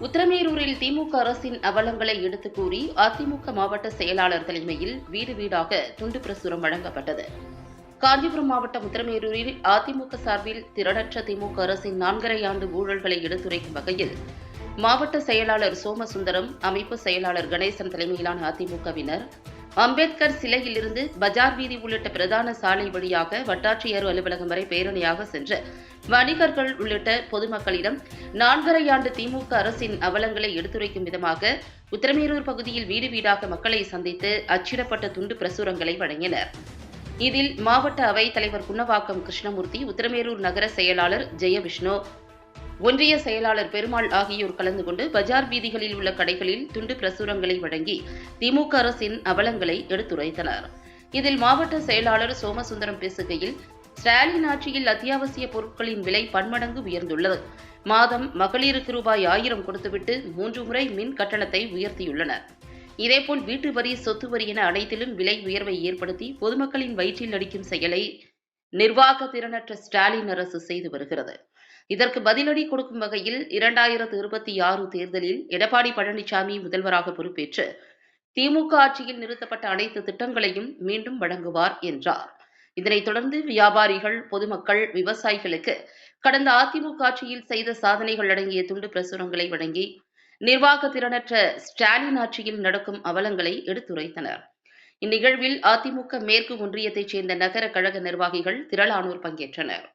உத்தரமேரூரில் திமுக அரசின் அவலங்களை எடுத்துக் கூறி அதிமுக மாவட்ட செயலாளர் தலைமையில் வீடு வீடாக துண்டு பிரசுரம் வழங்கப்பட்டது. காஞ்சிபுரம் மாவட்டம் உத்தரமேரூரில் அதிமுக சார்பில் திரளற்ற திமுக அரசின் நான்கரை ஆண்டு ஊழல்களை எடுத்துரைக்கும் வகையில் மாவட்ட செயலாளர் சோமசுந்தரம் அமைப்பு செயலாளர் கணேசன் தலைமையிலான அதிமுகவினர் அம்பேத்கர் சிலையிலிருந்து பஜார் வீதி உள்ளிட்ட பிரதான சாலை வழியாக வட்டாட்சியர் அலுவலகம் வரை பேரணியாக சென்று வணிகர்கள் உள்ளிட்ட பொதுமக்களிடம் நான்கரை ஆண்டு திமுக அரசின் அவலங்களை எடுத்துரைக்கும் விதமாக உத்தரமேரூர் பகுதியில் வீடு வீடாக மக்களை சந்தித்து அச்சிடப்பட்ட துண்டு பிரசுரங்களை வழங்கினர். இதில் மாவட்ட அவைத் தலைவர் குன்னவாக்கம் கிருஷ்ணமூர்த்தி உத்தரமேரூர் நகர செயலாளர் ஜெயவிஷ்ணு ஒன்றிய செயலாளர் பெருமாள் ஆகியோர் கலந்து கொண்டு பஜார் வீதிகளில் உள்ள கடைகளில் துண்டு பிரசுரங்களை வழங்கி திமுக அரசின் அவலங்களை எடுத்துரைத்தனர். இதில் மாவட்ட செயலாளர் சோமசுந்தரம் பேசுகையில் ஸ்டாலின் ஆட்சியில் அத்தியாவசிய பொருட்களின் விலை பன்மடங்கு உயர்ந்துள்ளது. மாதம் மகளிருக்கு ரூபாய் ஆயிரம் கொடுத்துவிட்டு மூன்று முறை மின் கட்டணத்தை உயர்த்தியுள்ளனர். இதேபோல் வீட்டு வரி சொத்து வரி என அனைத்திலும் விலை உயர்வை ஏற்படுத்தி பொதுமக்களின் வயிற்றில் அடிக்கும் செயலை நிர்வாக திறனற்ற ஸ்டாலின் அரசு செய்து வருகிறது. இதற்கு பதிலடி கொடுக்கும் வகையில் இரண்டாயிரத்து இருபத்தி ஆறு தேர்தலில் எடப்பாடி பழனிசாமி முதல்வராக பொறுப்பேற்று திமுக ஆட்சியில் நிறுத்தப்பட்ட அனைத்து திட்டங்களையும் மீண்டும் வழங்குவார் என்றார். இதனைத் தொடர்ந்து வியாபாரிகள் பொதுமக்கள் விவசாயிகளுக்கு கடந்த அதிமுக ஆட்சியில் செய்த சாதனைகள் அடங்கிய துண்டு பிரசுரங்களை வழங்கி நிர்வாக திறனற்ற ஸ்டாலின் ஆட்சியில் நடக்கும் அவலங்களை எடுத்துரைத்தனர். இந்நிகழ்வில் அதிமுக மேற்கு ஒன்றியத்தைச் சேர்ந்த நகர கழக நிர்வாகிகள் திரளானோர் பங்கேற்றனர்.